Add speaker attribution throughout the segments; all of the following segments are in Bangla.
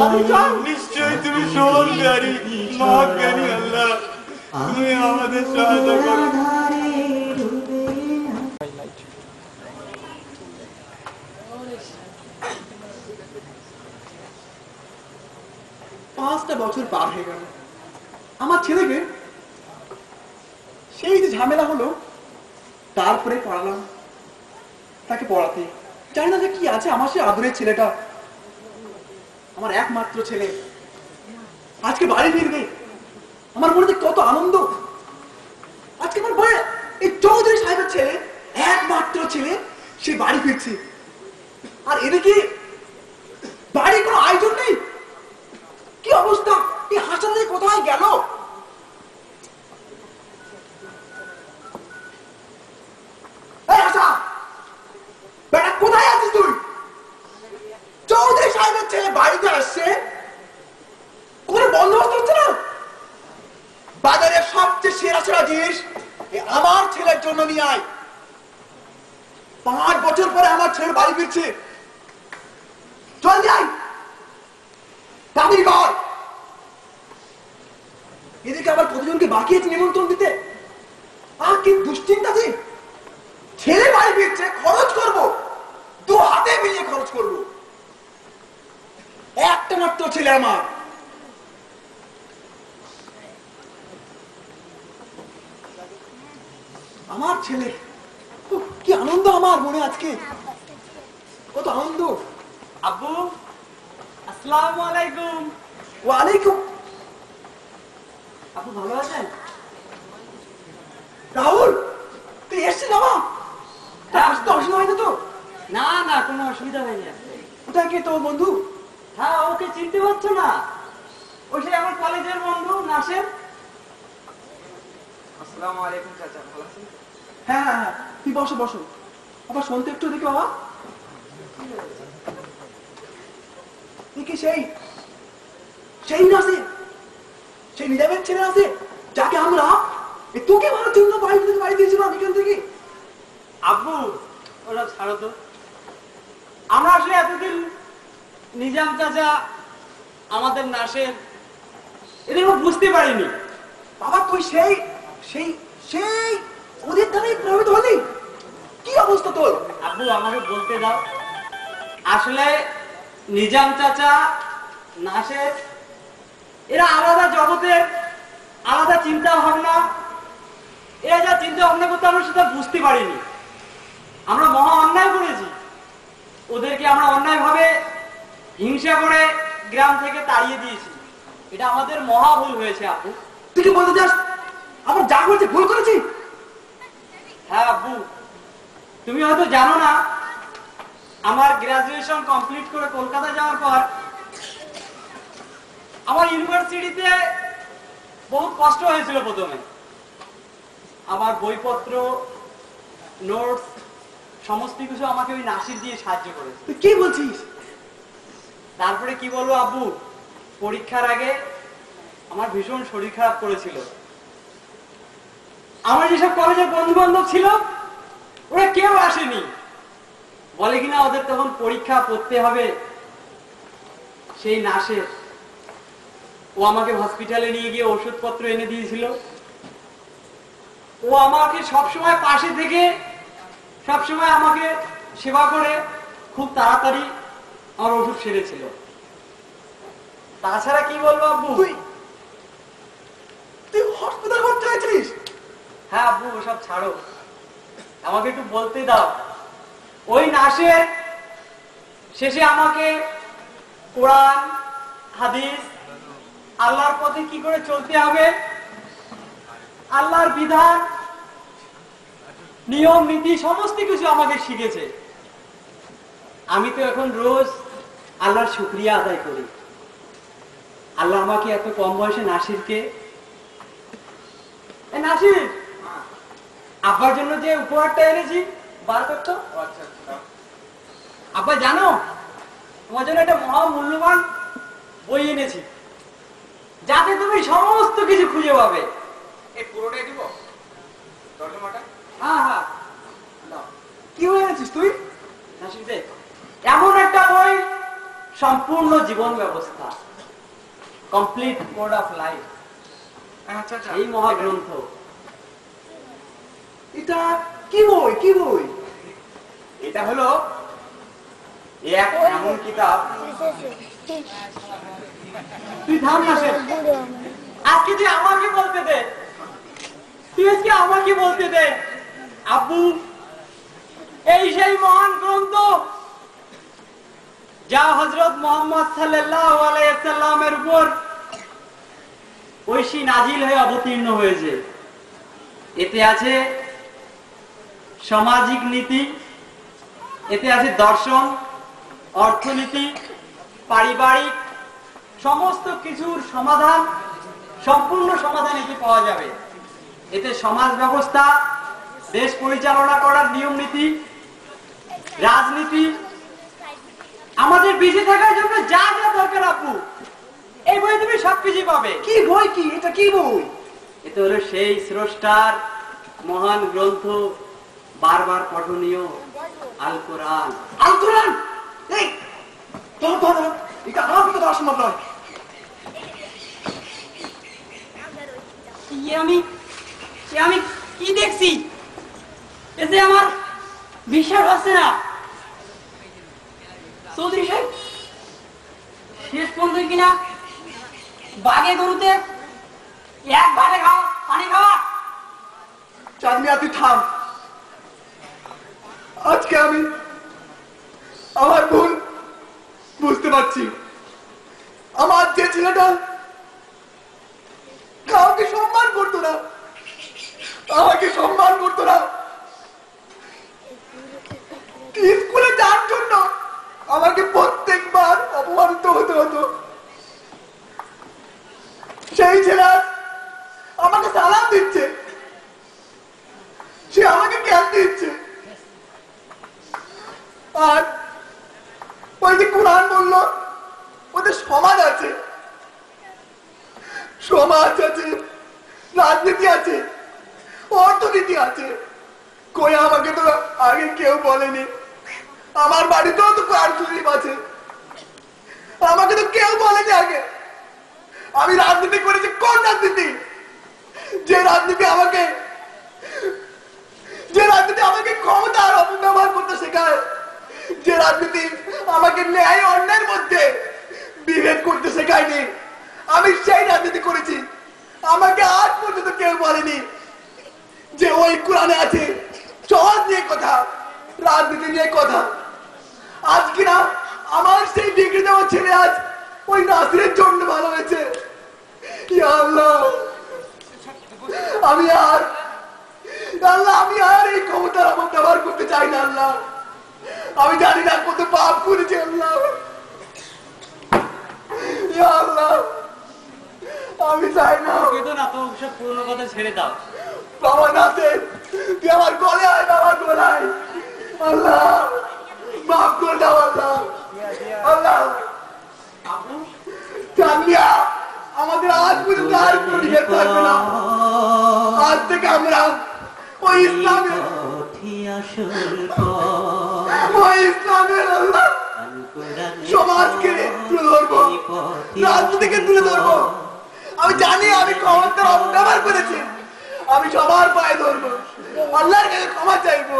Speaker 1: তুমি সহন জ্ঞানী মহাজ্ঞানী আল্লাহ। তুমি আমাদের সহায়তা করো।
Speaker 2: পাঁচটা বছর পার হয়ে গেল। আমার ছেলেকে সেই যে ঝামেলা হলো তারপরে পড়ালাম তাকে পড়াতে। জানি না যে কি আছে আমার সে আদরের ছেলেটা আমার একমাত্র ছেলে। আজকে বাড়ি ফিরবে। আমার মনে কত আনন্দ। আজকে আমার বয়ে এই চৌধুরী সাহেবের ছেলে, একমাত্র ছেলে, সে বাড়ি ফিরছে। আর এদিকে বাড়ির কোনো আয়োজন নেই। কি অবস্থা? এই হাসান কোথায় গেল? জন্য নিয়ে আয় পাঁচ বছর পরে আমার ছেলে বাড়ি ফিরছে। চল যাই। আবার কতজনকে বাকি আছে নিমন্ত্রণ দিতে? আর কি দুশ্চিন্তা যে? ছেলে বাড়ি ফিরছে, খরচ করব। দু হাতে মিলিয়ে খরচ করব। একটা মাত্র ছেলে আমার। আমার ছেলে। কি আনন্দ আমার মনে আজকে। কত আনন্দ।
Speaker 3: আব্বু আসসালামু আলাইকুম।
Speaker 2: ওয়ালাইকুম।
Speaker 3: আপু ভালো আছেন?
Speaker 2: রাহুল তুই এসছিস বাবা? তা আসতে অসুবিধা হয়নি তো?
Speaker 3: না না কোনো অসুবিধা হয়নি।
Speaker 2: ওটা কে তোর বন্ধু?
Speaker 3: হ্যাঁ ওকে চিনতে পারছ না? ও সে আমার কলেজের বন্ধু নাসের। আসসালামু আলাইকুম চাচা ভালো আছেন?
Speaker 2: হ্যাঁ হ্যাঁ হ্যাঁ। তুই বসো বসো। আবার শুনতে একটু দেখি বাবা। কি সেই? সেই নাসে সেই নিজামের ছেলে আছে যাকে আমরা তোকে মারার জন্য বাড়ি বাড়ি দিয়েছিলাম এখান থেকে?
Speaker 3: আব্বু ওরা ছাড়ো তো। আমরা আসলে এতদিন নিজাম চাচা আমাদের নাসের এটা আমরা বুঝতে পারিনি।
Speaker 2: বাবা তুই সেই সেই সেই ওদের দ্বারাই প্রভাবিত হলি কি অবস্থা তোর?
Speaker 3: আব্বু আমাকে বলতে দাও। আসলে নিজাম চাচা নাসের এরা আলাদা জগতের আলাদা চিন্তা ভাবনা। এরা যা চিন্তা ভাবনা করতে আমরা সেটা বুঝতে পারিনি। আমরা মহা অন্যায় করেছি। ওদেরকে আমরা অন্যায়ভাবে হিংসা করে গ্রাম থেকে তাড়িয়ে দিয়েছি। এটা আমাদের মহা ভুল হয়েছে আপু
Speaker 2: তুই কি বলতে চাস? আমার যা করেছে ভুল করেছি?
Speaker 3: হ্যাঁ আব্বু তুমি হয়তো জানো না আমার গ্রাজুয়েশন কমপ্লিট করে কলকাতা যাওয়ার পর আমার ইউনিভার্সিটিতে বহুত কষ্ট হয়েছিল প্রথমে। আমার বইপত্র নোটস সমস্ত কিছু আমাকে ওই নাসির দিয়ে সাহায্য করেছে।
Speaker 2: তুই কি বলছিস?
Speaker 3: তারপরে কি বলব আব্বু? পরীক্ষার আগে আমার ভীষণ শরীর খারাপ করেছিল। আমার যেসব কলেজের বন্ধু বান্ধব ছিল, ওরা কেউ আসেনি। বলে কিনা ওদের তখন পরীক্ষা পড়তে হবে, সেই নাসের ও আমাকে হসপিটালে নিয়ে গিয়ে ওষুধপত্র এনে দিয়েছিল। ও আমাকে সবসময় পাশে থেকে, সবসময় আমাকে সেবা করে, খুব তাড়াতাড়ি আমার ওষুধ সেরেছিল। তাছাড়া কি বলব আব্বু
Speaker 2: তুই তুই হসপিটাল ভর্তি হয়েছিস
Speaker 3: হ্যাঁ আব্বু, ওসব ছাড়ো। আমাকে একটু বলতে দাও। ওই নাসের শেষে আমাকে কোরআন, হাদিস, আল্লাহর পথে কি করে চলতে হবে? আল্লাহর বিধান, নিয়ম, নীতি, সমস্ত কিছু আমাকে শিখেছে। আমি তো এখন রোজ আল্লাহর শুক্রিয়া আদায় করি। আল্লাহ আমাকে এত কম বয়সে নাসিরকে নাসির! আব্বার জন্য যে উপহারটা এনেছি বার করতো? আব্বা জানো? তোমার জন্য একটা মহা মূল্যবান বই এনেছি। যাতে তুমি সমস্ত কিছু খুঁজে পাবে।
Speaker 1: এই পুরোটাই দিব? তর্জমাটা
Speaker 3: হ্যাঁ হ্যাঁ।
Speaker 2: কি হয়ে এনেছিস তুই?
Speaker 3: এমন একটা বই সম্পূর্ণ জীবন ব্যবস্থা। কমপ্লিট কোড অফ লাইফ
Speaker 2: আচ্ছা আচ্ছা।
Speaker 3: এই মহাগ্রন্থ।
Speaker 2: এটা কি বই কি বই?
Speaker 1: এটা হলো এক এমন কিতাব।
Speaker 3: তুই আজকে তুই আমাকে বলতে দে। তুই আজকে আমাকে বলতে দে। আব্বু, এই সেই মহান গ্রন্থ যা হজরত মোহাম্মদ সাল্লামের উপর ঐশী নাজিল হয়ে অবতীর্ণ হয়েছে। এতে আছে সামাজিক নীতি এতে আছে দর্শন অর্থনীতি পারিবারিক সমস্ত কিছুর সমাধান সম্পূর্ণ সমাধান এতে পাওয়া যাবে। এতে সমাজ ব্যবস্থা দেশ পরিচালনা করার নিয়ম নীতি রাজনীতি আমাদের বেঁচে থাকার জন্য যা যা দরকার আপু এই বই তুমি সবকিছু পাবে।
Speaker 2: কি বই কি? এটা কি বই?
Speaker 3: এতে হলো সেই স্রষ্টার মহান গ্রন্থ বারবার পঠনীয় আল কোরআন।
Speaker 2: আল কোরআন? এই ধর ধর। এটা আমার সম্ভব নয়।
Speaker 4: ইয়ে আমি? আমি? কি দেখছি? এতে আমার বিশ্বাস হচ্ছে না। চৌধুরী সাহেব শেষ পর্যন্ত কিনা বাঘে গরুতে এক ভাগে খাওয়া পানি খাওয়া?
Speaker 2: চাঁদমিয়া তুই থাম। আজকে আমি আমার ভুল বুঝতে পারছি। আমার যে ছেলেটা কাউকে সম্মান করতো না, আমাকে সম্মান করতো না। স্কুলে যাওয়ার জন্য আমাকে প্রত্যেকবার অপমানিত হতে হতো। সেই ছেলে আমাকে সালাম দিচ্ছে সে আমাকে জ্ঞান দিচ্ছে আর ওই যে কোরআন বলল ওদের সমাজ আছে। সমাজ আছে, রাজনীতি আছে, অর্থনীতি আছে। কই আমাকে তো আগে কেউ বলেনি। আমার বাড়িতেও তো কোরআন শরীফ আছে আমাকে তো কেউ বলেনি আগে। আমি রাজনীতি করেছি, কোন রাজনীতি? যে রাজনীতি আমাকে যে রাজনীতি আমাকে ক্ষমতার অপব্যবহার করতে শেখায়, যে রাজনীতি আমাকে ন্যায় অন্যায়ের মধ্যে বিভেদ করতে শেখায়নি। আমি সেই রাজনীতি করেছি। আমাকে আজ পর্যন্ত কেউ বলেনি যে ওই কোরআনে আছে সমাজ নিয়ে কথা, রাজনীতি নিয়ে কথা। আজ কিনা আমার সেই ডিগ্রি দেওয়া ছেলে আজ ওই নাসিরের জন্য ভালো হয়েছে। আমি আর, আল্লাহ, আমি আর এই ক্ষমতার অপব্যবহার করতে চাই না, আল্লাহ। আমি জানি না কত পাপ করেছি, আল্লাহ। আল্লাহ। আমি চাই না।
Speaker 3: কেঁদো না তো সব পুরোনো কথা ছেড়ে দাও।
Speaker 2: বাবা নাতে তুই আমার গলে আয় বাবা গলায়। আল্লাহ মাফ করে দাও আল্লাহ। আল্লাহ। জানিয়া আমাদের আজ পর্যন্ত আর কোনো বিভেদ থাকবে না। আজ থেকে আমরা ওই ইসলামের ওই ইসলামের আল্লাহ। সমাজকে তুলে ধরবো। রাজনীতিকে তুলে ধরবো। আমি জানি, আমি ক্ষমতার অপব্যবহার করেছি। আমি সবার পায়ে ধরবো। আল্লাহর কাছে ক্ষমা চাইব।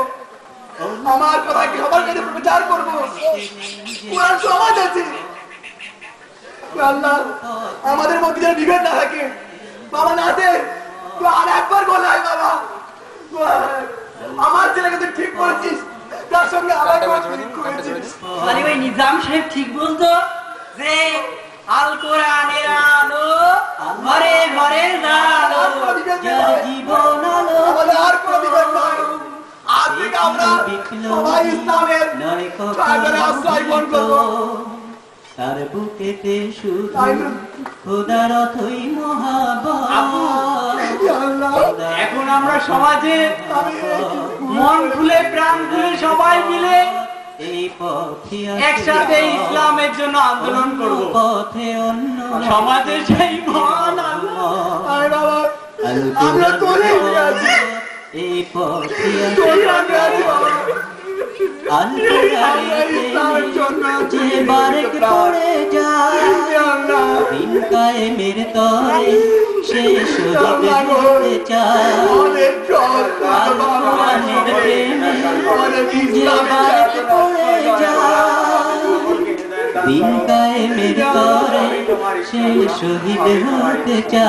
Speaker 2: আমার কথা কি সবার কাছে প্রচার করব। কোরআন সমাজ আছে। আল্লাহ, আমাদের মধ্যে যেন বিভেদ না থাকে। বাবা, না তুই আর একবার বলাই বাবা। আমার ছেলেকে তুই ঠিক করেছিস। তার সঙ্গে করেছিস
Speaker 4: আরে ভাই নিজাম সাহেব ঠিক বলতো যে আল কোরআনের আলো ঘরে ঘরে জালো জীবন আলো
Speaker 2: আর কোনো বিভেদ নয় আজ থেকে আমরা সবাই ইসলামের ট্রাইবালে আশ্রয় গ্রহণ করব।
Speaker 5: তার বুকেতে শুধু? খোদার অথই
Speaker 3: এখন আমরা সমাজে মন খুলে, প্রাণ খুলে সবাই মিলে একসাথে ইসলামের জন্য আন্দোলন করব।
Speaker 5: পথে অন্য
Speaker 3: সমাজে সেই মহান
Speaker 2: আমরা
Speaker 5: এই পথে সে শহীদ হতে চায় আল যে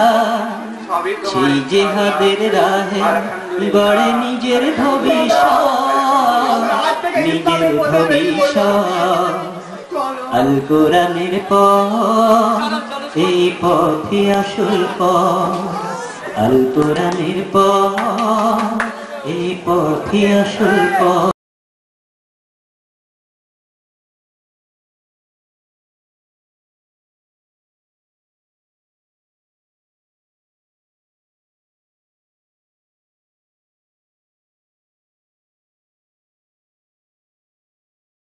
Speaker 5: সেই জেহাদের রাহে গড়ে নিজের ভবিষ্যৎ। নিজের ভবিষ্যৎ। আল কোরআনের পথ, এই পথে আসল পথ। আল কোরআনের পথ, এই পথে আসল পথ।